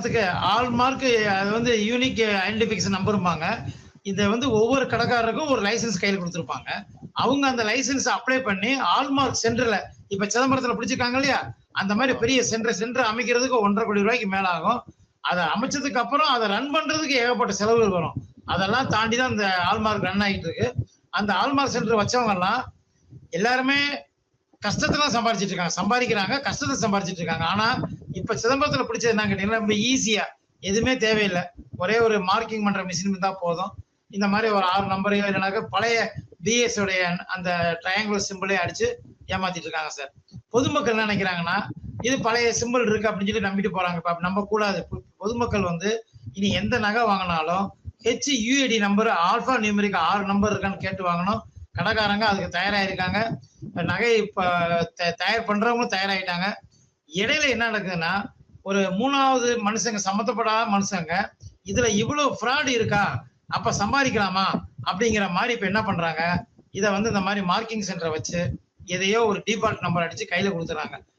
அதுக்கு all mark அது வந்து யூனிக் ஐடென்டிஃபிகேஷன் நம்பரும்பாங்க. இதை வந்து ஒவ்வொரு கடைக்காரருக்கும் ஒரு லைசென்ஸ் கையில் கொடுத்துருப்பாங்க. அவங்க அந்த லைசென்ஸ் அப்ளை பண்ணி ஆல்மார்க் சென்டர்ல இப்ப சிதம்பரத்துல பிடிச்சிருக்காங்க இல்லையா? அந்த மாதிரி பெரிய சென்டர் சென்டர் அமைக்கிறதுக்கு ஒன்றரை கோடி ரூபாய்க்கு மேல ஆகும் அதை அமைச்சதுக்கு அப்புறம் அதை ரன் பண்றதுக்கு ஏகப்பட்ட செலவுகள் வரும். அதெல்லாம் தாண்டி தான் இந்த ஆல்மார்க் ரன் ஆகிட்டு இருக்கு. அந்த ஆல்மார்க் சென்டர் வச்சவங்க எல்லாம் எல்லாருமே கஷ்டத்தெல்லாம் தான் இருக்காங்க. சம்பாதிக்கிறாங்க கஷ்டத்தை சம்பாதிச்சிட்டு இருக்காங்க. ஆனா இப்ப சிதம்பரத்துல பிடிச்சது என்ன கேட்டீங்கன்னா ரொம்ப ஈஸியா எதுவுமே தேவையில்லை. ஒரே ஒரு மார்க்கிங் பண்ற மிஷின் இருந்தா போதும். இந்த மாதிரி ஒரு ஆறு நம்பரையோ இல்லைனாக்க பழைய பிஎஸ் உடைய அந்த ட்ரையாங்குலர் சிம்பிளே அடிச்சு ஏமாத்திட்டு இருக்காங்க சார் பொதுமக்கள் என்ன நினைக்கிறாங்கன்னா இது பழைய சிம்பிள் இருக்கு அப்படின்னு சொல்லி நம்பிட்டு போறாங்க. இப்ப நம்ப கூடாது. பொதுமக்கள் வந்து இனி எந்த நகை வாங்கினாலும் ஹெச் யூஏடி நம்பர் ஆல்பா நியூமரிக்கு ஆறு நம்பர் இருக்கான்னு கேட்டு வாங்கணும். கடைக்காரங்க அதுக்கு தயாராக இருக்காங்க நகை இப்ப தயார் பண்றவங்களும் தயாராயிட்டாங்க. இடையில என்ன நடக்குதுன்னா ஒரு மூணாவது மனுஷங்க சம்மந்தப்படாத மனுஷங்க இதுல இவ்வளவு ஃப்ராடு இருக்கா? அப்ப சம்பாதிக்கலாமா? அப்படிங்கிற மாதிரி இப்ப என்ன பண்றாங்க? இதை வந்து இந்த மாதிரி மார்க்கிங் சென்டரை வச்சு எதையோ ஒரு டிஃபால்ட் நம்பர் அடிச்சு கையில கொடுத்துறாங்க.